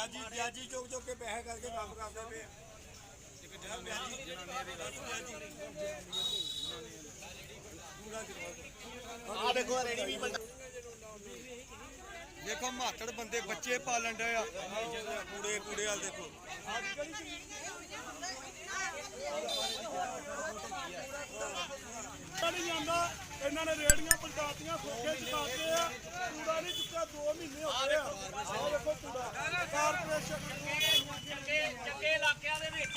ਵਿਆਜੀ ਚੁੱਕ ਚੁੱਕ ਕੇ ਪੈਸੇ ਕਰਕੇ ਕੰਮ ਕਰਦੇ ਪਏ ਆ। ਆ ਦੇਖੋ ਰੇੜੀ ਵੀ ਬੰਦਾ। ਦੇਖੋ ਮਾਤੜ ਬੰਦੇ ਬੱਚੇ ਪਾਲਣ ਡਏ ਆ। ਕੂੜੇ ਕੂੜੇ ਵਾਲ ਦੇਖੋ। ਨਹੀਂ ਜਾਂਦਾ ਇਹਨਾਂ ਨੇ ਰੇੜੀਆਂ ਪਲਟਾਤੀਆਂ ਖੋਖੇ ਚੁਕਾਤੇ ਆ। ਕੂੜਾ ਨਹੀਂ ਚੁੱਕਿਆ 2 ਮਹੀਨੇ ਹੋ ਗਏ ਆ। ਆਹ ਦੇਖੋ ਕੂੜਾ। ਕਾਰਪੋਰੇਸ਼ਨ ਚੰਗੇ ਇਲਾਕਿਆਂ ਦੇ ਵਿੱਚ ਚੰਗੇ ਇਲਾਕਿਆਂ ਦੇ ਵਿੱਚ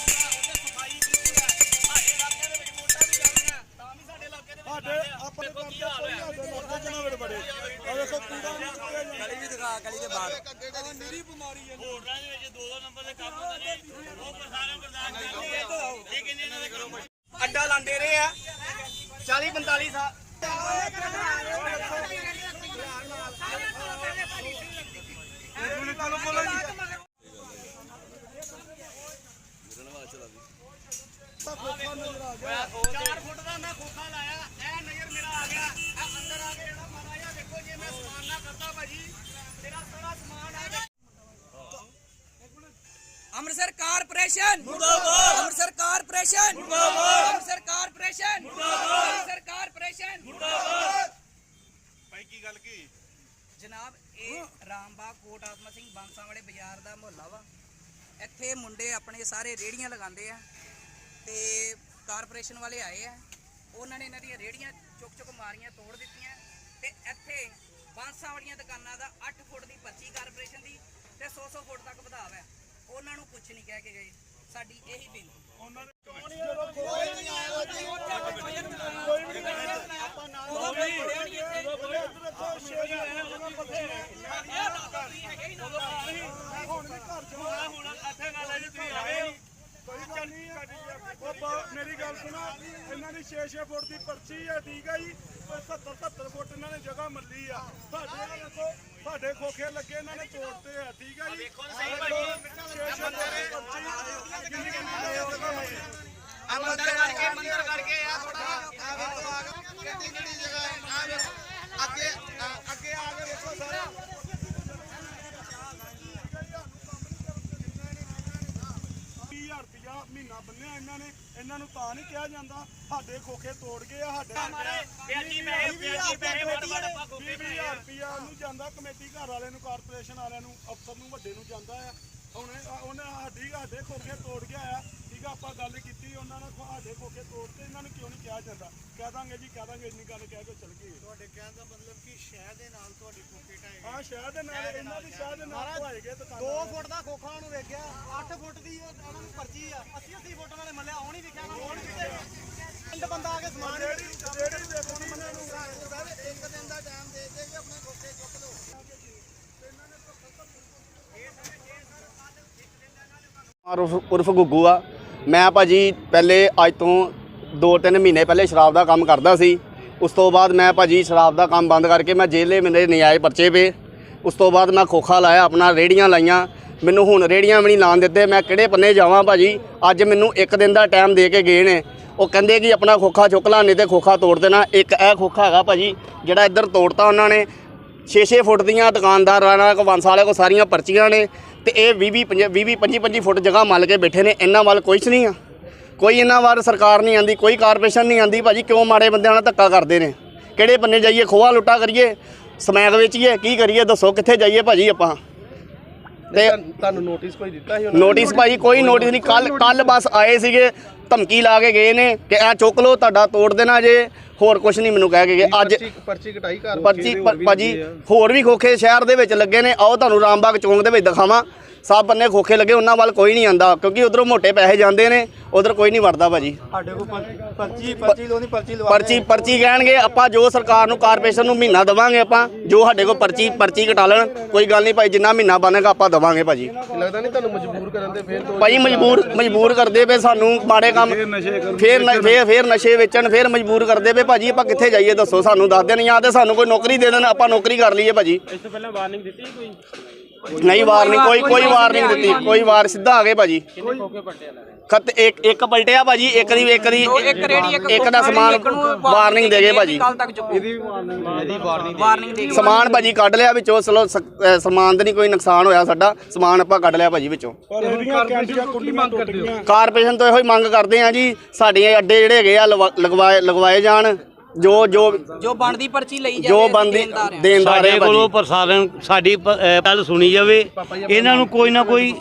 ਕੂੜਾ ਉੱਥੇ ਸਫ਼ਾਈ ਬਿਲਕੁਲ ਹੈ ਸਾਡੇ ਇਲਾਕੇ ਦੇ ਵਿੱਚ ਵੋਟਾਂ ਵੀ ਜਾਂਦੀਆਂ ਤਾਂ ਵੀ ਸਾਡੇ ਇਲਾਕੇ ਦੇ ਵਿੱਚ ਸਾਡੇ ਆਪਣੇ ਕੰਮ ਤੇ ਕੋਈ ਸਾਡੇ ਲੱਗੇ ਜਨਾਵਰ ਬੜੇ ਆਹ ਦੇਖੋ ਕੂੜਾ ਨਹੀਂ ਚੁੱਕਿਆ ਜਾਂਦਾ। ਗਲੀ ਵੀ ਦਿਖਾ ਗਲੀ ਦੇ ਬਾਹਰ। ਹੋਟਲਾਂ ਦੇ ਵਿੱਚ ਦੋ ਦੋ ਨੰਬਰ ਦੇ ਕੰਮ ਹੁੰਦੇ ਨੇ। ਉਹ ਪ੍ਰਸਾਰਣ ਪ੍ਰਦਾਨ ਕਰਦੇ। ਆ ਇਹ ਕਿੰਨੇ ਇਹਨਾਂ ਦੇ ਕਰੋ ਅੱਡਾ ਲਾਂਦੇ ਰਹੇ ਆ। 40 45 ਸਾਲ ਚਾਰ ਫੁੱਟ ਦਾ ਮੈਂ ਖੋਖਾ ਲਾਇਆ ਇਹ ਨਜ਼ਰ ਮੇਰਾ ਆ ਗਿਆ ਇਹ ਅੰਦਰ ਆ ਕੇ ਜਿਹੜਾ ਮਾਰਾ ਜਿਹਾ ਦੇਖੋ ਜੇ ਮੈਂ ਸਮਾਨ ਨਾ ਕਰਦਾ ਭਾਜੀ ਤੇਰਾ ਸਾਰਾ ਸਮਾਨ ਹੈ ਅੰਮ੍ਰਿਤਸਰ ਕਾਰਪੋਰੇਸ਼ਨ। ਮੁਰਦਾਬਾਦ। ਅੰਮ੍ਰਿਤਸਰ ਕਾਰਪੋਰੇਸ਼ਨ। ਮੁਰਦਾਬਾਦ। ਅੰਮ੍ਰਿਤਸਰ ਕਾਰਪੋਰੇਸ਼ਨ। ਮੁਰਦਾਬਾਦ। ਅੰਮ੍ਰਿਤਸਰ ਕਾਰਪੋਰੇਸ਼ਨ। ਮੁਰਦਾਬਾਦ। ਭਾਈ ਕੀ ਗੱਲ ਕੀ? ਜਨਾਬ ਇਹ ਰਾਮਬਾਗ ਕੋਟ ਆਤਮਾ ਸਿੰਘ ਬਾਂਸਾ ਵਾਲੇ ਬਾਜ਼ਾਰ ਦਾ ਮੁਹੱਲਾ ਵਾ। ਇੱਥੇ ਮੁੰਡੇ ਆਪਣੇ ਸਾਰੇ ਰੇੜੀਆਂ ਲਗਾਉਂਦੇ ਆ ਤੇ ਕਾਰਪੋਰੇਸ਼ਨ ਵਾਲੇ ਆਏ ਆ। ਉਹਨਾਂ ਨੇ ਇਹਨਾਂ ਦੀਆਂ ਰੇੜੀਆਂ ਚੁੱਕ ਚੁੱਕ ਮਾਰੀਆਂ ਤੋੜ ਦਿੱਤੀਆਂ। ਤੇ ਇੱਥੇ ਬਾਂਸਾ ਵਾਲੀਆਂ ਦੁਕਾਨਾਂ ਦਾ 8 ਫੁੱਟ ਦੀ ਪਰਚੀ ਕਾਰਪੋਰੇਸ਼ਨ ਦੀ ਤੇ 100 100 ਫੁੱਟ ਤੱਕ ਵਧਾਵ ਹੈ ਉਹਨਾਂ ਨੂੰ ਕੁਝ ਨਹੀਂ ਕਹਿ ਕੇ ਗਏ। ਸਾਡੀ ਇਹੀ ਬੇਨਤੀ। ਕੋਈ ਨਹੀਂ ਉਹ ਬਾ- ਮੇਰੀ ਗੱਲ ਸੁਣੋ। ਇਹਨਾਂ ਦੀ 6-6 ਫੁੱਟ ਦੀ ਪਰਚੀ ਆ ਠੀਕ ਆ ਜੀ 70 70 ਫੁੱਟ ਇਹਨਾਂ ਨੇ ਜਗ੍ਹਾ ਮੱਲੀ ਆ ਸਾਡੇ ਆ ਦੇਖੋ ਸਾਡੇ ਖੋਖੇ ਲੱਗੇ ਇਹਨਾਂ ਨੇ ਤੋੜਤੇ ਆ ਠੀਕ ਆ ਜੀ? ਦੇਖੋ ਸਹੀ ਭਾਜੀ 6-6 ਫੁੱਟ ਦੀ ਪਰਚੀ ਕਿੰਨੀ ਕਿੰਨੀ ਜਗ੍ਹਾ ਮੱਲੀ ਆ ਮੰਦਰ ਕਰਕੇ ਮੰਦਰ ਕਰਕੇ ਆ ਥੋੜਾ ਆ ਵੇਖੋ ਆ ਕਿੰਨੀ ਕਿੰਨੀ ਜਗ੍ਹਾ ਹੈ ਆ ਵੇਖੋ। ਅੱਗੇ ਅੱਗੇ ਆ ਕੇ ਵੇਖੋ ਸਾਰਾ 20000 ਮਹੀਨਾ ਬੰਨਿਆ ਇਹਨਾਂ ਨੇ ਇਹਨਾਂ ਨੂੰ ਤਾਂ ਨਹੀਂ ਕਿਹਾ ਜਾਂਦਾ ਸਾਡੇ ਖੋਖੇ ਤੋੜ ਗਏ ਆ ਸਾਡੇ ਪਿਆਜੀ ਪੈਸੇ ਪਿਆਜੀ ਪੈਸੇ ਵੜ ਵੜ ਆਪਾਂ ਗੋਪੇ 20000 ਰੁਪਇਆ ਨੂੰ ਜਾਂਦਾ ਕਮੇਟੀ ਘਰ ਵਾਲਿਆਂ ਨੂੰ ਕਾਰਪੋਰੇਸ਼ਨ ਵਾਲਿਆਂ ਨੂੰ ਅਫਸਰ ਨੂੰ ਵੱਡੇ ਨੂੰ ਜਾਂਦਾ ਆ। ਉਹਨੇ ਉਹਨੇ ਸਾਡੀ ਸਾਡੇ ਖੋਖੇ ਤੋੜ ਗਿਆ ਆ। ਠੀਕ ਆ ਆਪਾਂ ਗੱਲ ਕੀਤੀ ਉਹਨਾਂ ਨੇ ਸਾਡੇ ਖੋਖੇ ਤੋੜ ਤੇ ਇਹਨਾਂ ਨੂੰ ਕਿਉਂ ਨਹੀਂ ਕਿਹਾ ਜਾਂਦਾ? ਕਹਿ ਦਾਂਗੇ ਜੀ ਕਹਿ ਦਾਂਗੇ ਇੰਨੀ ਗੱਲ ਕਹਿ ਕੇ ਚਲ ਗਏ। ਤੁਹਾਡੇ ਕਹਿਣ ਦਾ ਮਤਲਬ ਕਿ ਸ਼ਹਿਰ ਦੇ ਨਾਲ ਤੁਹਾਡੀ ਕੋਕੇ ਢਾਏ ਹਾਂ ਸ਼ਹਿਰ ਦੇ ਨਾਲ ਇਹਨਾਂ ਦੀ ਸ਼ਹਿਰ ਦੇ ਨਾਲ ਧਵਾਏ ਗਏ ਦੁਕਾਨਾਂ 2 ਫੁੱਟ ਦਾ ਖੋਖਾ ਨੂੰ ਵੇਖਿਆ 8 ਫੁੱਟ ਦੀ ਉਹ ਉਹਨਾਂ ਨੂੰ ਪਰਚੀ ਆ। 80 80 ਫੁੱਟ ਵਾਲੇ ਮੱਲੇ ਆਉਣ ਹੀ ਵੇਖਿਆ ਉਹਨਾਂ ਨੂੰ ਪਿੰਡ ਬੰਦਾ ਆ ਕੇ ਸਮਾਨ ਜਿਹੜੀ ਜਿਹੜੀ ਦੇਖੋ ਨਾ ਮੈਨੂੰ ਇੱਕ ਦਿਨ ਦਾ ਟਾਈਮ ਦੇ ਦੇ ਕਿ ਆਪਣੇ ਖੋਖੇ ਚੁੱਕ ਲਓ। ਉਰਫ ਉਰਫ ਗੁੱਗੂ ਆ। ਮੈਂ ਭਾਜੀ ਪਹਿਲੇ ਅੱਜ ਤੋਂ 2-3 ਮਹੀਨੇ ਪਹਿਲੇ ਸ਼ਰਾਬ ਦਾ ਕੰਮ ਕਰਦਾ ਸੀ। ਉਸ ਤੋਂ ਬਾਅਦ ਮੈਂ ਭਾਜੀ ਸ਼ਰਾਬ ਦਾ ਕੰਮ ਬੰਦ ਕਰਕੇ ਮੈਂ ਜੇਲੇ ਮੇਰੇ ਨਜਾਇਜ਼ ਪਰਚੇ ਪਏ। ਉਸ ਤੋਂ ਬਾਅਦ ਮੈਂ ਖੋਖਾ ਲਾਇਆ, ਆਪਣਾ ਰੇੜੀਆਂ ਲਾਈਆਂ। ਮੈਨੂੰ ਹੁਣ ਰੇੜੀਆਂ ਵੀ ਨਹੀਂ ਲਾਣ ਦਿੱਤੇ, ਮੈਂ ਕਿਹੜੇ ਪੰਨੇ ਜਾਵਾਂ ਭਾਜੀ? ਅੱਜ ਮੈਨੂੰ ਇੱਕ ਦਿਨ ਦਾ ਟਾਈਮ ਦੇ ਕੇ ਗਏ ਨੇ। ਉਹ ਕਹਿੰਦੇ ਕਿ ਆਪਣਾ ਖੋਖਾ ਚੁੱਕ ਲਾ, ਨਹੀਂ ਤੇ ਖੋਖਾ ਤੋੜ ਦੇਣਾ। ਇੱਕ ਇਹ ਖੋਖਾ ਹੈਗਾ ਭਾਜੀ, ਜਿਹੜਾ ਇੱਧਰ ਤੋੜਤਾ ਉਹਨਾਂ ਨੇ। 6-6 ਫੁੱਟ ਦੀਆਂ ਦੁਕਾਨਦਾਰਾਂ ਕੋ ਵੰਸ ਵਾਲੇ ਕੋ ਸਾਰੀਆਂ ਪਰਚੀਆਂ ਨੇ। ਤੇ ਇਹ 20 20 25 ਫੁੱਟ ਜਗ੍ਹਾ ਮੱਲ ਕੇ ਬੈਠੇ ਨੇ। ਇਹਨਾਂ ਵੱਲ ਕੁਛ ਨਹੀਂ ਆ। ਕੋਈ ਇਹਨਾਂ ਵੱਲ ਸਰਕਾਰ ਨਹੀਂ ਆਂਦੀ, ਕੋਈ ਕਾਰਪੋਰੇਸ਼ਨ ਨਹੀਂ ਆਂਦੀ। ਭਾਜੀ, ਕਿਉਂ ਮਾੜੇ ਬੰਦਿਆਂ ਨਾਲ ਧੱਕਾ ਕਰਦੇ ਨੇ? ਕਿਹੜੇ ਬੰਨੇ ਜਾਈਏ, ਖੋਆ ਲੁੱਟਾ ਕਰੀਏ? ਸਮੈਕ ਵੇਚੀਏ ਕੀ ਕਰੀਏ ਦੱਸੋ ਕਿੱਥੇ ਜਾਈਏ ਭਾਜੀ ਆਪਾਂ? ਤੇ ਤੁਹਾਨੂੰ ਨੋਟਿਸ ਕੋਈ ਦਿੱਤਾ ਸੀ ਨੋਟਿਸ ਭਾਜੀ ਕੋਈ ਨੋਟਿਸ ਨਹੀਂ। ਕੱਲ ਕੱਲ ਬਸ ਆਏ ਸੀਗੇ ਧਮਕੀ ਲਾ ਕੇ ਗਏ ਨੇ ਕਿ ਇਹ ਚੁੱਕ ਲਓ ਤੁਹਾਡਾ ਤੋੜ ਦੇਣਾ ਜੇ। ਹੋਰ ਕੁਝ ਨਹੀਂ ਮੈਨੂੰ ਕਹਿ ਕੇ ਗਏ। ਅੱਜ ਪਰਚੀ ਕਟਾਈ ਘਰ ਪਰਚੀ ਭਾਜੀ ਹੋਰ ਵੀ ਖੋਖੇ ਸ਼ਹਿਰ ਦੇ ਵਿੱਚ ਲੱਗੇ ਨੇ। ਆਓ ਤੁਹਾਨੂੰ ਰਾਮਬਾਗ ਚੌਂਕ ਦੇ ਵਿੱਚ ਦਿਖਾਵਾਂ। ਸਭ ਬੰਨੇ ਖੋਖੇ ਲੱਗੇ ਉਹਨਾਂ ਵੱਲ ਕੋਈ ਨਹੀਂ ਆਂਦਾ ਕਿਉਂਕਿ ਉਧਰੋਂ ਮੋਟੇ ਪੈਸੇ ਜਾਂਦੇ ਨੇ ਉਧਰ ਕੋਈ ਨਹੀਂ ਵੜਦਾ ਭਾਜੀ। ਸਾਡੇ ਕੋਲ ਪਰਚੀ ਪਰਚੀ ਲੋਨੀ ਪਰਚੀ ਲਵਾ ਪਰਚੀ ਪਰਚੀ ਕਹਿਣਗੇ ਆਪਾਂ ਜੋ ਸਰਕਾਰ ਨੂੰ ਕਾਰਪੋਰੇਸ਼ਨ ਨੂੰ ਮਹੀਨਾ ਦਵਾਂਗੇ ਆਪਾਂ ਜੋ ਸਾਡੇ ਕੋਲ ਪਰਚੀ ਪਰਚੀ ਕਟਾ ਲੈਣ ਕੋਈ ਗੱਲ ਨਹੀਂ ਭਾਈ ਜਿੰਨਾ ਮਹੀਨਾ ਬਣੇਗਾ ਆਪਾਂ ਦਵਾਂਗੇ ਭਾਜੀ। ਲੱਗਦਾ ਨਹੀਂ ਤੁਹਾਨੂੰ ਮਜਬੂਰ ਕਰਨ ਦੇ ਫੇਰ ਤੋਂ ਭਾਈ ਮਜਬੂਰ ਮਜਬੂਰ ਕਰਦੇ ਪਏ ਸਾਨੂੰ ਮਾੜੇ ਕੰਮ ਫੇਰ ਨ- ਫੇਰ ਫੇਰ ਨਸ਼ੇ ਵੇਚਣ ਫੇਰ ਮਜਬੂਰ ਕਰਦੇ ਪਏ ਭਾਜੀ ਆਪਾਂ ਕਿੱਥੇ ਜਾਈਏ ਦੱਸੋ ਸਾਨੂੰ ਦੱਸ ਦੇਣ ਜਾਂ ਤੇ ਸਾਨੂੰ ਕੋਈ ਨੌਕਰੀ ਦੇ ਦੇਣ ਆਪਾਂ ਨੌਕਰੀ ਕਰ ਲਈਏ ਭਾਜੀ। ਇਸ ਤੋਂ ਪਹਿਲਾਂ ਵਾਰਨਿੰਗ ਦਿੱਤੀ ਕੋਈ? ਨਹੀਂ ਵਾਰਨਿੰਗ ਕੋਈ ਕੋਈ ਵਾਰਨਿੰਗ ਦਿੱਤੀ। ਕੋਈ ਵਾਰ ਸਿੱਧਾ ਆ ਗਏ ਭਾਜੀ। ਖਤ ਇੱਕ ਇੱਕ ਪਲਟਿਆ ਭਾਜੀ ਇੱਕ ਦੀ ਇੱਕ ਦੀ ਇੱਕ ਰੇੜੀ ਇੱਕ ਇੱਕ ਦਾ ਸਮਾਨ ਵਾਰਨਿੰਗ ਦੇ ਗਏ ਭਾਜੀ। ਕੱਲ ਤੱਕ ਚੁੱਕੋ। ਇਹਦੀ ਵਾਰਨਿੰਗ ਵਾਰਨਿੰਗ ਦੇ ਗਏ। ਸਮਾਨ ਭਾਜੀ ਕੱਢ ਲਿਆ ਵਿੱਚੋਂ ਚਲੋ ਸਮਾਨ ਤੇ ਨਹੀਂ ਕੋਈ ਨੁਕਸਾਨ ਹੋਇਆ ਸਾਡਾ ਸਮਾਨ ਆਪਾਂ ਕੱਢ ਲਿਆ ਭਾਜੀ ਵਿੱਚੋਂ। ਕਾਰਪੋਰੇਸ਼ਨ ਤੋਂ ਇਹੋ ਹੀ ਮੰਗ ਕਰਦੇ ਆ ਜੀ ਸਾਡੇ ਅੱਡੇ ਜਿਹੜੇ ਹੈਗੇ ਆ ਲਵਾ- ਲਗਵਾਏ ਲਗਵਾਏ ਜਾਣ। ਜੋ ਜੋ ਜੋ ਬਣਦੀ ਪਰਚੀ ਲਈ ਜਾਵੇ ਜੋ ਬੰਦੀ ਦੇਣਦਾਰ ਹਾਂ। ਸਾਡੇ ਕੋਲੋਂ ਭਾਜੀ ਪ੍ਰਸ਼ਾਸਨ ਸਾਡੀ ਪ- ਅਹ ਗੱਲ ਸੁਣੀ ਜਾਵੇ। ਇਹਨਾਂ ਨੂੰ ਕੋਈ ਨਾ ਕੋਈ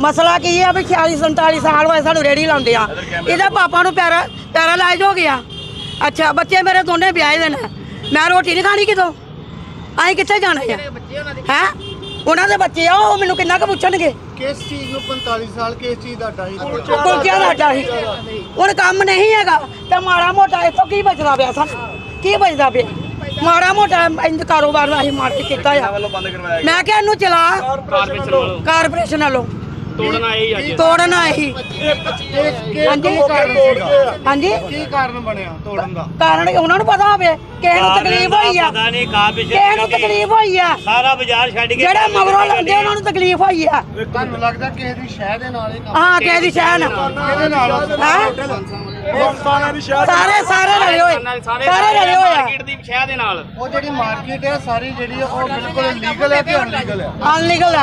ਮਸਲਾ ਕੀ ਹੈ ਵੀ 46 47 ਸਾਲ ਹੋਏ ਸਾਨੂੰ ਰੇੜੀ ਲਾਉਂਦੇ ਆ। ਇਹਦੇ ਪਾਪਾ ਨੂੰ ਪੈਰਾ ਪੈਰਾਲਾਈਜ਼ ਹੋ ਗਿਆ। ਅੱਛਾ ਬੱਚੇ ਮੇਰੇ ਦੋਨੇ ਵਿਆਹੇ ਦੇ ਨੇ। ਮੈਂ ਰੋਟੀ ਨਹੀਂ ਖਾਣੀ ਕਿਤੋਂ? ਅਸੀਂ ਕਿੱਥੇ ਜਾਣਾ ਹੈ ਹੈ? ਉਹਨਾਂ ਦੇ ਬੱਚੇ ਆ ਉਹ ਮੈਨੂੰ ਕਿੰਨਾ ਕੁ ਪੁੱਛਣਗੇ? ਕਿਸ ਚੀਜ਼ ਨੂੰ 45 ਸਾਲ ਕਿਸ ਚੀਜ਼ ਦਾ ਡਾਈ ਕੁਲਚਿਆਂ ਦਾ ਅੱਡਾ ਸੀ ਹੁਣ ਕੰਮ ਨਹੀਂ ਹੈਗਾ ਤੇ ਮਾੜਾ ਮੋਟਾ ਇੱਥੋਂ ਕੀ ਬਚਦਾ ਪਿਆ ਸਾਨੂੰ? ਕੀ ਬਚਦਾ ਪਿਆ? ਮਾੜਾ ਮੋਟਾ ਇੰਜ ਕਾਰੋਬਾਰ ਅਸੀਂ ਮਾੜਾ ਕੀਤਾ ਆ। ਮੈਂ ਕਿਹਾ ਇਹਨੂੰ ਚਲਾ। ਕਾਰਪੋਰੇਸ਼ਨ ਵੱਲੋਂ। ਤੋੜਨ ਆਏ ਅੱਜ। ਤੋੜਨ ਆਏ ਸੀ। ਹਾਂਜੀ। ਹਾਂਜੀ। ਕੀ ਕਾਰਨ ਬਣਿਆ ਤੋੜਨ ਦਾ? ਕਾਰਨ ਉਹਨਾਂ ਨੂੰ ਪਤਾ ਹੋਵੇ। ਕਿਸੇ ਨੂੰ ਤਕਲੀਫ ਹੋਈ ਆ। ਪਤਾ ਨਹੀਂ ਕਾ ਪਿੱਛੇ ਕਿਸੇ ਨੂੰ ਤਕਲੀਫ ਹੋਈ। ਆ। ਸਾਰਾ ਬਾਜ਼ਾਰ ਛੱਡ ਕੇ ਜਿਹੜੇ ਮਗਰੋਂ ਲੰਦੇ ਉਹਨਾਂ ਨੂੰ ਤਕਲੀਫ ਹੋਈ ਆ। ਤੁਹਾਨੂੰ ਲੱਗਦਾ ਕਿਸੇ ਦੀ ਸ਼ਹਿ ਦੇ ਨਾਲ ਹੀ ਕੰਮ ਹਾਂ ਕਿਸੇ ਦੀ ਸ਼ਹਿਨ ਕਿਹਦੇ ਨਾਲ। ਹੈ? ਸਾਰੇ ਸਾਰੇ ਰਲੇ ਹੋਏ। ਸਾਰੇ ਰਲੇ ਹੋਏ ਆ। ਦੀ ਸ਼ਹਿ ਦੇ ਨਾਲ। ਉਹ ਜਿਹੜੀ ਮਾਰਕੀਟ ਹੈ ਸਾਰੀ ਜਿਹੜੀ ਉਹ ਬਿਲਕੁਲ ਲੀਗਲ ਹੈ ਕਿ ਅਨਲੀਗਲ ਹੈ। ਅਨਲੀਗਲ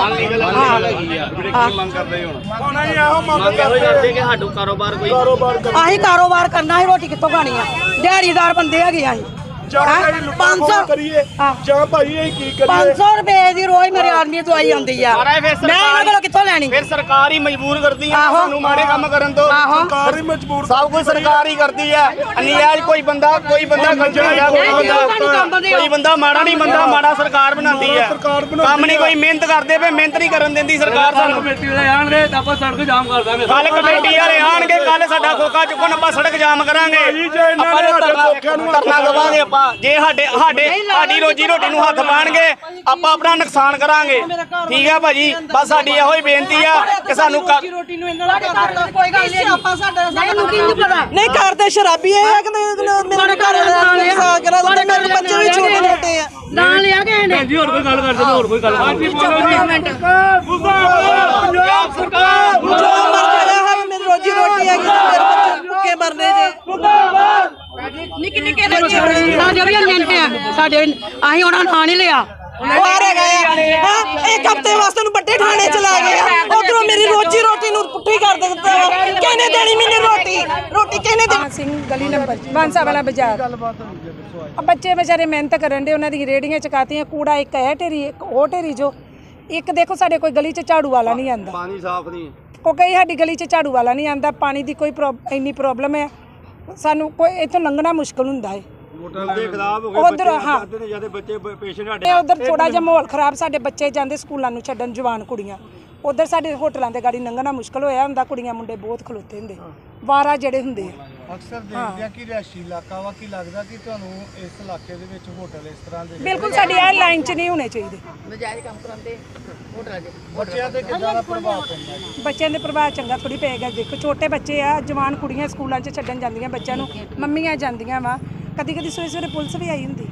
ਆ ਹਾਂ। ਹੁਣ? ਅਸੀਂ ਇਹੋ ਮੰਗ ਕਰਦੇ ਕਿ ਸਾਡੂ ਕਾਰੋਬਾਰ ਕੋਈ ਕਾਰੋਬਾਰ ਕਰ ਅਸੀਂ ਕਾਰੋਬਾਰ ਕਰਨਾ ਹੈ ਰੋਟੀ ਕਿੱਥੋਂ ਖਾਣੀ ਆ? ਦਿਹਾੜੀਦਾਰ ਬੰਦੇ ਹੈਗੇ ਆ ਅਸੀਂ। ਜਾਂ ਹੈਂ? ਅਸੀਂ ਲੁੱਟਾਂ ਪੰਜ ਸੌ- ਖੋਹ ਕਰੀਏ। ਹਾਂ। ਜਾਂ ਭਾਈ ਇਹ ਕੀ ਕਰੀਏ? 500 ਰੁਪਏ ਦੀ ਰੋਜ਼ ਮੇਰੇ ਆਦਮੀ ਤੋਂ ਆਈ ਆਉਂਦੀ ਆ। ਸਾਰਾ ਇਹ ਫਿਰ ਮੈਂ ਇਹਨਾਂ ਕੋਲੋਂ ਕਿੱਥੋਂ ਲੈਣੀ? ਫਿਰ ਸਰਕਾਰ ਹੀ ਮਜਬੂਰ ਕਰਦੀ ਹੈ ਆਹੋ। ਸਾਨੂੰ ਮਾੜੇ ਕੰਮ ਕਰਨ ਤੋਂ। ਆਹੋ। ਸਰਕਾਰ ਹੀ ਮਜਬੂਰ ਸਭ ਕੁਝ ਸਰਕਾਰ ਹੀ ਕਰਦੀ ਹੈ ਅਨਿਆਜ ਕੋਈ ਬੰਦਾ ਕੋਈ ਬੰਦਾ ਗਲਤ ਨਹੀਂ ਹੈਗਾ ਕੋਈ ਨਹੀਂ, ਸਾਨੂੰ ਕੰਮ ਬੰਦਾ ਦਿਓ। ਕੋਈ ਬੰਦਾ ਮਾੜਾ ਨਹੀਂ ਬੰਦਾ ਮਾੜਾ ਸਰਕਾਰ ਬਣਾਉਂਦੀ ਹੈ ਸਰਕਾਰ ਬਣਾਉਂਦੀ ਕੰਮ ਨਹੀਂ ਹੈ। ਕੋਈ ਮਿਹਨਤ ਕਰਦੇ ਪਏ ਮਿਹਨਤ ਨਹੀਂ ਕਰਨ ਦਿੰਦੀ ਸਰਕਾਰ ਸਾਨੂੰ। ਕਮੇਟੀ ਵਾਲੇ ਆਣਗੇ ਤਾਂ ਆਪਾਂ ਸੜਕ ਜਾਮ ਕਰ ਦਾਂਗੇ। ਕੱਲ ਕਮੇਟੀ ਵਾਲੇ ਆਣਗੇ ਕੱਲ ਸਾਡਾ ਖੋਖਾ ਚੁੱਕਣ ਆਪਾਂ ਸੜਕ ਜਾਮ ਕਰਾਂਗੇ। ਭਾਈ ਜੇ ਇਹਨਾਂ ਆਪਾਂ ਨੇ ਸਾਡੇ ਧਰਨਾ- ਖੋਖਿਆਂ ਨੂੰ ਹੱਥ ਧਰਨਾ ਦੇਵਾਂਗੇ ਆਪਾਂ। ਜੇ ਸਾਡੇ ਸਾਡੇ ਸਾਡੀ ਰੋਜੀ ਰੋਟੀ ਨੂੰ ਹੱਥ ਪਾਣਗੇ ਆਪਾਂ ਆਪਣਾ ਨੁਕਸਾਨ ਕਰਾਂਗੇ। ਠੀਕ ਹੈ ਭਾਜੀ ਬਸ ਸਾਡੀ ਇਹੋ ਹੀ ਬੇਨਤੀ ਆ ਕਿ ਸਾਨੂੰ ਕ- ਰੋਟੀ ਨੂੰ ਇਹਨਾਂ ਦਾ ਕੋਈ ਗੱਲ ਨਹੀਂ ਆਪਾਂ ਸਾਡਾ ਸਾਨੂੰ ਕੀ ਪਤਾ ਨਹੀਂ ਤੇ ਸ਼ਰਾਬੀ ਇਹ ਹੈ? ਕਿ ਮੇਰੇ ਘਰ ਦਾ ਸਾਗ ਕਰਾ ਦਿੰਦੇ ਮੇਰੇ ਬੱਚੇ ਵੀ ਛੋਟੇ ਛੋਟੇ ਆ। ਨਾਂ। ਲਿਆ ਗਏ ਨੇ। ਜੀ ਹੋਰ ਕੋਈ ਗੱਲ ਕਰਦੇ ਹੋਰ ਕੋਈ ਗੱਲ ਹਾਂਜੀ ਬੋਲੋ ਜੀ ਪੰਜਾਬ ਸਰਕਾਰ ਜੋ ਮਰ ਜਾਏਗਾ ਹੈ ਮੇਰੀ ਰੋਜੀ ਰੋਟੀ ਹੈ ਕਿ ਮੇਰੇ ਬੱਚੇ ਭੁੱਖੇ ਮਰਨੇ ਜੇ। ਨਿੱਕੇ ਨਿੱਕੇ ਬੱਚੇ ਸਾਡੇ ਵੀ ਮਿੰਟ ਆ। ਸਾਡੇ ਵੀ- ਅਸੀਂ ਉਹਨਾਂ ਨਾਂ ਨਹੀਂ ਲਿਆ। ਬਾਹਰ ਆ। ਹਾਂ ਇੱਕ ਹਫ਼ਤੇ ਵਾਸਤੇ ਨੂੰ ਵੱਡੇ ਥਾਣੇ ਚ ਲਾ ਗਏ ਉਧਰੋਂ ਮੇਰੀ ਰੋਜੀ ਰੋਟੀ ਨੂੰ ਪੁੱਠੀ ਕਰ ਦਿੱਤਾ ਵਾ। ਕਿਹਨੇ ਦੇਣੀ ਮੈਨੂੰ ਰੋਟੀ? ਰੋਟੀ ਕਿਹਨੇ ਦੇਣੀ? ਸਿੰਘ ਗਲੀ ਨੰਬਰ ਬਾਂਸਾ ਵਾਲਾ ਬਾਜ਼ਾਰ। ਆ ਬੱਚੇ ਵਿਚਾਰੇ ਮਿਹਨਤ ਕਰਨ ਦੇ ਉਹਨਾਂ ਦੀ ਰੇੜੀਆਂ ਚਕਾਤੀਆਂ ਕੂੜਾ ਇੱਕ ਹੈ ਢੇਰੀ ਇੱਕ ਉਹ ਢੇਰੀ ਜੋ। ਇੱਕ ਦੇਖੋ ਸਾਡੇ ਕੋਈ ਗਲੀ 'ਚ ਝਾੜੂ ਵਾਲਾ ਨਹੀਂ ਆਂਦਾ। ਪਾਣੀ ਸਾਫ਼ ਨਹੀਂ। ਉਹ ਕਈ ਸਾਡੀ ਗਲੀ 'ਚ ਝਾੜੂ ਵਾਲਾ ਨਹੀਂ ਆਂਦਾ ਪਾਣੀ ਦੀ ਕੋਈ ਇੰਨੀ ਪ੍ਰੋਬਲਮ ਹੈ। ਸਾਨੂੰ ਕੋਈ ਇੱਥੋਂ ਲੰਘਣਾ ਮੁਸ਼ਕਲ ਹੁੰਦਾ ਹੈ। ਦੇ ਖਰਾਬ ਹੋ ਉਧਰ ਹਾਂ। ਜ਼ਿਆਦਾ ਬੱਚੇ ਪੇਸ਼ੈਂਟ ਇਹ ਉਧਰ ਥੋੜਾ ਜਿਹਾ ਮਾਹੌਲ ਖਰਾਬ ਸਾਡੇ ਬੱਚੇ ਜਾਂਦੇ ਸਕੂਲਾਂ ਨੂੰ ਛੱਡਣ ਜਵਾਨ ਕੁੜੀਆਂ। ਉਧਰ ਸਾਡੇ ਹੋਟਲਾਂ ਦੇ ਗਾੜੀ ਲੰਘਣਾ ਮੁਸ਼ਕਲ ਹੋਇਆ ਹੁੰਦਾ ਕੁੜੀਆਂ ਮੁੰਡੇ ਬਹੁਤ ਖਲੋਤੇ ਹੁੰਦੇ। ਵਾਰਾ ਜਿਹੜੇ ਹੁੰਦੇ ਆ। ਅਕਸਰ ਦੇਖਦੇ ਆ ਕਿ ਰਿਹਾਇਸ਼ੀ ਇਲਾਕਾ ਵਾ ਕੀ ਲੱਗਦਾ ਕਿ ਤੁਹਾਨੂੰ ਇਸ ਇਲਾਕੇ ਦੇ ਵਿੱਚ ਹੋਟਲ ਇਸ ਤਰ੍ਹਾਂ ਦੇ ਬਿਲਕੁਲ ਸਾਡੀ ਇਹ ਲਾਈਨ 'ਚ ਨਹੀਂ ਹੋਣੇ ਚਾਹੀਦੇ। ਬੱਚਿਆਂ ਤੇ ਕਿੰਨਾ ਦਾ ਪ੍ਰਭਾਵ ਪੈਂਦਾ ਬੱਚਿਆਂ ਦੇ ਪ੍ਰਭਾਵ ਚੰਗਾ ਥੋੜੀ ਪਏਗਾ ਦੇਖੋ ਛੋਟੇ ਬੱਚੇ ਆ ਜਵਾਨ ਕੁੜੀਆਂ ਸਕੂਲਾਂ 'ਚ ਛੱਡਣ ਜਾਂਦੀਆਂ ਬੱਚਿਆਂ ਨੂੰ ਮੰਮੀਆਂ ਜਾਂਦੀਆਂ ਵਾ। ਕਦੀ ਕਦੀ ਸਵੇਰੇ ਸਵੇਰੇ ਪੁਲਿਸ ਵੀ ਆਈ ਹੁੰਦੀ।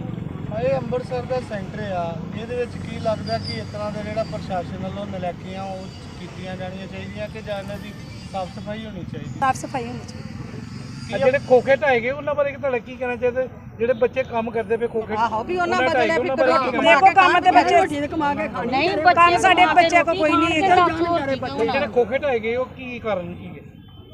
ਇਹ ਅੰਮ੍ਰਿਤਸਰ ਦਾ ਸੈਂਟਰ ਆ। ਇਹਦੇ ਵਿੱਚ ਕੀ ਲੱਗਦਾ ਕਿ ਇਸ ਤਰ੍ਹਾਂ ਦਾ ਜਿਹੜਾ ਪ੍ਰਸ਼ਾਸਨ ਵੱਲੋਂ ਨਲੈਕੀਆਂ ਉਹ ਕੀਤੀਆਂ ਜਾਣੀਆਂ ਚਾਹੀਦੀਆਂ ਕਿ ਜਾਂ ਇਹਨਾਂ ਦੀ ਸਾਫ਼ ਸਫ਼ਾਈ ਹੋਣੀ ਚਾਹੀਦੀ? ਸਾਫ਼ ਸਫ਼ਾਈ ਹੋਣੀ ਚਾਹੀਦੀ। ਜਿਹੜੇ ਖੋਖੇ ਢਾਏ ਗਏ ਉਹਨਾਂ ਬਾਰੇ ਤੁਹਾਡਾ ਕੀ ਕਹਿਣਾ ਚਾਹੀਦਾ? ਜਿਹੜੇ ਬੱਚੇ ਕੰਮ ਕਰਦੇ ਪਏ ਖੋਖੇ ਆਹੋ ਵੀ ਉਹਨਾਂ ਬਦਲੇ ਵੀ ਦੇਖੋ ਕੰਮ ਤੇ ਬੱਚੇ। ਰੋਟੀ ਕਮਾ ਕੇ ਖਾਣੇ ਨਹੀਂ ਕੰਮ ਸਾਡੇ ਬੱਚਿਆਂ ਕੋ ਕੋਈ ਨਹੀਂ ਹੈਗਾ ਜਿਹੜੇ ਖੋਖੇ ਢਾਏ ਗਏ ਉਹ ਕੀ ਕਾਰਨ ਕੀ ਹੈ?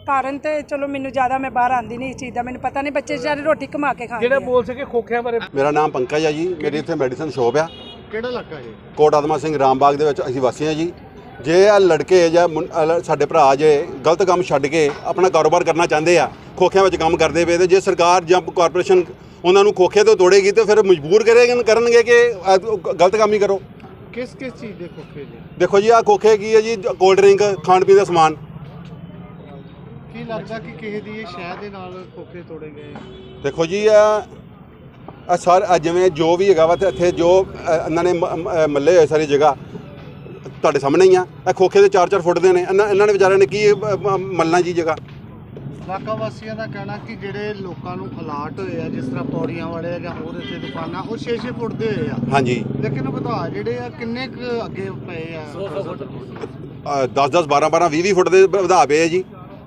ਕਾਰਨ ਤੇ ਚਲੋ ਮੈਨੂੰ ਜ਼ਿਆਦਾ ਮੈਂ ਬਾਹਰ ਆਂਦੀ ਨਹੀਂ ਇਸ ਚੀਜ਼ ਦਾ ਮੈਨੂੰ ਪਤਾ ਨਹੀਂ ਬੱਚੇ ਜਿਹੜੇ ਰੋਟੀ ਕਮਾ ਕੇ ਖਾਂਦੇ ਜਿਹੜੇ ਆ। ਬੋਲ ਸਕੇ ਖੋਖਿਆਂ ਬਾਰੇ। ਮੇਰਾ ਨਾਮ ਪੰਕਜ ਹੈ ਜੀ ਮੇਰੀ ਇੱਥੇ ਮੈਡੀਸਨ ਸ਼ੋਪ ਆ। ਕਿਹੜਾ ਇਲਾਕਾ ਜੀ ਕੋਟ ਆਦਮਾ ਸਿੰਘ ਰਾਮਬਾਗ ਦੇ ਵਿੱਚ ਅਸੀਂ ਵਾਸੀ ਹਾਂ ਜੀ। ਜੇ ਇਹ ਲੜਕੇ ਜਾਂ ਮੁੰ- ਅਹ ਲ- ਸਾਡੇ ਭਰਾ ਜੇ ਗਲਤ ਕੰਮ ਛੱਡ ਕੇ ਆਪਣਾ ਕਾਰੋਬਾਰ ਕਰਨਾ ਚਾਹੁੰਦੇ ਆ ਖੋਖਿਆਂ ਵਿੱਚ ਕੰਮ ਕਰਦੇ ਪਏ ਤੇ ਜੇ ਸਰਕਾਰ ਜਾਂ ਕਾਰਪੋਰੇਸ਼ਨ ਉਹਨਾਂ ਨੂੰ ਖੋਖੇ ਤੋਂ ਤੋੜੇਗੀ ਤੇ ਫਿਰ ਮਜਬੂਰ ਕਰੇਗੇ ਕਰਨਗੇ ਕਿ ਗਲਤ ਕੰਮ ਹੀ ਕਰੋ। ਕਿਸ ਕਿਸ ਚੀਜ਼ ਦੇ ਖੋਖੇ ਜੀ? ਦੇਖੋ ਜੀ ਆ ਖੋਖੇ ਕੀ ਹੈ ਜੀ ਕੋਲਡ ਡਰਿੰਕ ਖਾਣ ਪੀਣ ਦਾ ਸਮਾਨ। ਕੀ ਲੱਗਦਾ ਕਿ ਕਿਸੇ ਦੀ ਇਹ ਸ਼ਹਿ ਦੇ ਨਾਲ ਖੋਖੇ ਤੋੜੇ ਗਏ? ਦੇਖੋ ਜੀ ਆ ਆ ਸਰ ਆ ਜਿਵੇਂ ਜੋ ਵੀ ਹੈਗਾ ਵਾ ਤੇ ਇੱਥੇ ਜੋ ਅ, ਇਹਨਾਂ ਨੇ ਮੱਲੇ ਹੋਏ ਸਾਰੀ ਜਗ੍ਹਾ ਤੁਹਾਡੇ ਸਾਹਮਣੇ ਹੀ ਆ। ਇਹ ਖੋਖੇ ਦੇ 4-4 ਫੁੱਟ ਦੇ ਨੇ। ਇਹਨਾਂ ਇਹਨਾਂ ਨੇ ਵਿਚਾਰਿਆਂ ਨੇ ਕੀ ਮੱਲਣਾ ਜੀ ਜਗ੍ਹਾ? ਇਲਾਕਾ ਵਾਸੀਆਂ ਦਾ ਕਹਿਣਾ ਕਿ ਜਿਹੜੇ ਲੋਕਾਂ ਨੂੰ ਅਲਾਟ ਹੋਏ ਆ ਜਿਸ ਤਰ੍ਹਾਂ ਪੌੜੀਆਂ ਵਾਲੇ ਆ ਜਾਂ ਹੋਰ ਇੱਥੇ ਦੁਕਾਨਾਂ ਉਹ 6-6 ਫੁੱਟ ਦੇ ਹੋਏ ਆ। ਹਾਂਜੀ। ਲੇਕਿਨ ਵਧਾ ਜਿਹੜੇ ਆ ਕਿੰਨੇ ਕੁ ਅੱਗੇ ਪਏ ਆ? 10-10 12-12 20-20 ਫੁੱਟ ਦੇ ਵਧਾ ਪਏ ਆ ਜੀ।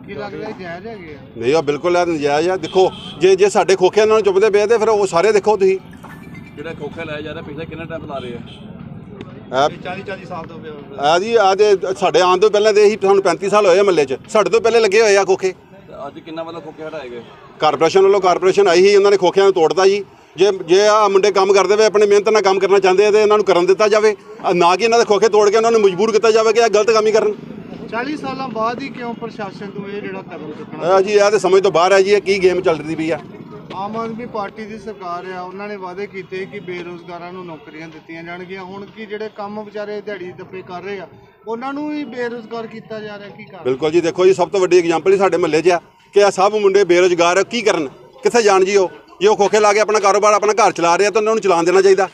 ਕੀ ਲੱਗਦਾ ਇਹ ਜਾਇਜ਼ ਹੈਗੇ ਆ? ਨਹੀਂ ਉਹ ਬਿਲਕੁਲ ਇਹ ਨਜਾਇਜ਼ ਆ। ਦੇਖੋ ਜੇ ਜੇ ਸਾਡੇ ਖੋਖੇ ਇਹਨਾਂ ਨੂੰ ਚੁੱਪਦੇ ਪਏ ਤੇ ਫਿਰ ਉਹ ਸਾਰੇ ਦੇਖੋ ਤੁਸੀਂ। ਜਿਹੜਾ ਖੋਖਾ ਲਾਇਆ ਜਾ ਰਿਹਾ ਪਿਛਲੇ ਕਿੰਨਾ ਟਾਈਮ ਲਾ ਰਹੇ ਆ? ਆ 40 40 ਸਾਲ ਤੋਂ ਆ ਜੀ ਆ ਦੇ ਸਾਡੇ ਆਉਣ ਤੋਂ ਪਹਿਲਾਂ ਦੇ ਇਹੀ ਸਾਨੂੰ 35 ਸਾਲ ਹੋਏ ਆ ਮੱਲੇ 'ਚ। ਸਾਡੇ ਤੋਂ ਪਹਿਲੇ ਲੱਗੇ ਹੋਏ ਆ ਖੋਖੇ। ਤੇ ਅੱਜ ਕਿੰਨਾ ਵੱਲੋਂ ਖੋਖੇ ਹਟਾਏ ਗਏ? ਕਾਰਪੋਰੇਸ਼ਨ ਵੱਲੋਂ ਕਾਰਪੋਰੇਸ਼ਨ ਆਈ ਸੀ ਉਹਨਾਂ ਨੇ ਖੋਖਿਆਂ ਨੂੰ ਤੋੜਤਾ ਜੀ। ਜੇ ਜੇ ਆ ਮੁੰਡੇ ਕੰਮ ਕਰਦੇ ਵੇ ਆਪਣੇ ਮਿਹਨਤ ਨਾਲ ਕੰਮ ਕਰਨਾ ਚਾਹੁੰਦੇ ਆ ਤੇ ਇਹਨਾਂ ਨੂੰ ਕਰਨ ਦਿੱਤਾ ਜਾਵੇ। ਨਾ ਕਿ ਇਹਨਾਂ ਦੇ ਖੋਖੇ ਤੋੜ ਕੇ ਉਹਨਾਂ ਨੂੰ ਮਜਬੂਰ ਕੀਤਾ ਜਾਵੇ ਕਿ ਇਹ ਗਲਤ ਕੰਮ ਹੀ ਕਰਨ। 40 ਸਾਲਾਂ ਬਾਅਦ ਹੀ ਕਿਉਂ ਪ੍ਰਸ਼ਾਸਨ ਤੋਂ ਇਹ ਜਿਹੜਾ ਕਦਮ ਚੁੱਕਣਾ ਆ ਜੀ ਇਹ ਤੇ ਸਮਝ ਤੋਂ ਬਾਹਰ ਹੈ ਜੀ ਇਹ ਕੀ ਗੇਮ ਚੱਲ ਰਹੀ ਵੀ ਆ। ਆਮ ਆਦਮੀ ਪਾਰਟੀ ਦੀ ਸਰਕਾਰ ਆ ਉਹਨਾਂ ਨੇ ਵਾਅਦੇ ਕੀਤੇ ਕਿ ਬੇਰੋਜ਼ਗਾਰਾਂ ਨੂੰ ਨੌਕਰੀਆਂ ਦਿੱਤੀਆਂ ਜਾਣਗੀਆਂ। ਹੁਣ ਕੀ ਜਿਹੜੇ ਕੰਮ ਵਿਚਾਰੇ ਦਿਹਾੜੀ ਦੱਪੇ ਕਰ ਰਹੇ ਆ ਉਹਨਾਂ ਨੂੰ ਵੀ ਬੇਰੋਜ਼ਗਾਰ ਕੀਤਾ ਜਾ ਰਿਹਾ ਕੀ ਕਾਰਨ? ਬਿਲਕੁਲ ਜੀ ਦੇਖੋ ਜੀ ਸਭ ਤੋਂ ਵੱਡੀ ਐਗਜ਼ਾਮਪਲ ਹੀ ਸਾਡੇ ਮਹੱਲੇ 'ਚ ਆ ਕਿ ਆ ਸਭ ਮੁੰਡੇ ਬੇਰੁਜ਼ਗਾਰ ਕੀ ਕਰਨ? ਕਿੱਥੇ ਜਾਣ ਜੀ ਉਹ? ਜੇ ਉਹ ਖੋਖੇ ਲਾ ਕੇ ਆਪਣਾ ਕਾਰੋਬਾਰ ਆਪਣਾ ਘਰ ਚਲਾ ਰਹੇ ਆ ਤਾਂ ਉਹਨਾਂ ਨੂੰ ਚਲਾਉਣ ਦੇਣਾ ਚਾਹੀਦਾ।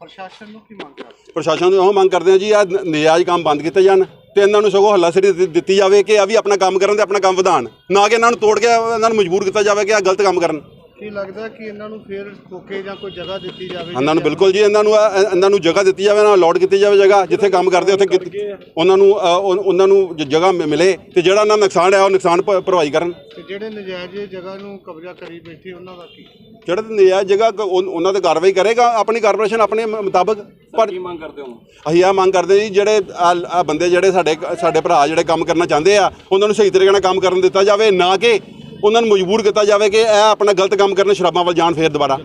ਪ੍ਰਸ਼ਾਸਨ ਨੂੰ ਕੀ ਮੰਗ ਕਰਦੇ? ਪ੍ਰਸ਼ਾਸਨ ਨੂੰ ਉਹ ਮੰਗ ਕਰਦੇ ਆ ਜੀ ਆ ਨਜਾਇਜ਼ ਕੰਮ ਬੰਦ ਕੀਤੇ ਜਾਣ। ਤੇ ਇਹਨਾਂ ਨੂੰ ਸਗੋਂ ਹੱਲਾਸ਼ੇਰੀ ਦਿੱਤੀ- ਦਿੱਤੀ ਜਾਵੇ ਕਿ ਆ ਵੀ ਆਪਣਾ ਕੰਮ ਕਰਨ ਤੇ ਆਪਣਾ ਕੰਮ ਵਧਾਉਣ। ਨਾ ਕਿ ਇਹਨਾਂ ਨੂੰ ਤੋੜ ਕੇ ਇਹਨਾਂ ਨੂੰ ਮਜਬੂਰ ਕੀਤਾ ਜਾਵੇ ਕਿ ਆ ਗਲਤ ਕੰਮ ਕਰਨ। ਕੀ ਲੱਗਦਾ ਕਿ ਇਹਨਾਂ ਨੂੰ ਫੇਰ ਖੋਕੇ ਜਾਂ ਕੋਈ ਜਗ੍ਹਾ ਦਿੱਤੀ ਜਾਵੇ ਇਹਨਾਂ ਨੂੰ ਬਿਲਕੁਲ ਜੀ ਇਹਨਾਂ ਨੂੰ ਇਹ- ਇਹਨਾਂ ਨੂੰ ਜਗ੍ਹਾ ਦਿੱਤੀ ਜਾਵੇ ਨਾ ਅਲਾਟ ਕੀਤੀ ਜਾਵੇ ਜਗ੍ਹਾ ਜਿੱਥੇ ਕੰਮ ਕਰਦੇ ਉੱਥੇ ਕਿਤ- ਉਹਨਾਂ ਨੂੰ ਅ, ਉਹਨਾਂ ਨੂੰ ਜ- ਜਗ੍ਹਾ ਮਿ- ਮਿਲੇ ਤੇ ਜਿਹੜਾ ਇਹਨਾਂ ਦਾ ਨੁਕਸਾਨ ਹੈ ਉਹ ਨੁਕਸਾਨ ਭ- ਭਰਵਾਈ ਕਰਨ। ਤੇ ਜਿਹੜੇ ਨਜਾਇਜ਼ ਇਹ ਜਗ੍ਹਾ ਨੂੰ ਕਬਜ਼ਾ ਕਰੀ ਬੈਠੇ ਉਹਨਾਂ ਦਾ ਕੀ? ਜਿਹੜਾ ਤੇ ਨਜਾਇਜ਼ ਜਗ੍ਹਾ ਕ- ਉਨ- ਉਹਨਾਂ ਤੇ ਕਾਰਵਾਈ ਕਰੇਗਾ ਆਪਣੀ ਕਾਰਪੋਰੇਸ਼ਨ ਆਪਣੇ ਮ- ਮੁਤਾਬਕ? ਪਰ ਕੀ ਮੰਗ ਕਰਦੇ ਹੋ? ਅਸੀਂ ਇਹ ਮੰਗ ਕਰਦੇ ਜੀ ਜਿਹੜੇ ਆ ਬੰਦੇ ਜਿਹੜੇ ਸਾਡੇ ਸਾਡੇ ਭਰਾ ਜਿਹੜੇ ਕੰਮ ਕਰਨਾ ਚਾਹੁੰਦੇ ਆ ਉਹਨਾਂ ਨੂੰ ਸਹੀ ਤਰੀਕੇ ਨਾਲ ਕੰਮ ਕਰਨ ਦਿੱਤਾ ਜਾਵੇ ਨਾ ਕਿ ਉਹਨਾਂ ਨੂੰ ਮਜਬੂਰ ਕੀਤਾ ਜਾਵੇ ਕਿ ਇਹ ਆਪਣਾ ਗਲਤ ਕੰਮ ਕਰਨ ਸ਼ਰਾਬਾਂ ਵੱਲ ਜਾਣ ਫੇਰ ਦੁਬਾਰਾ।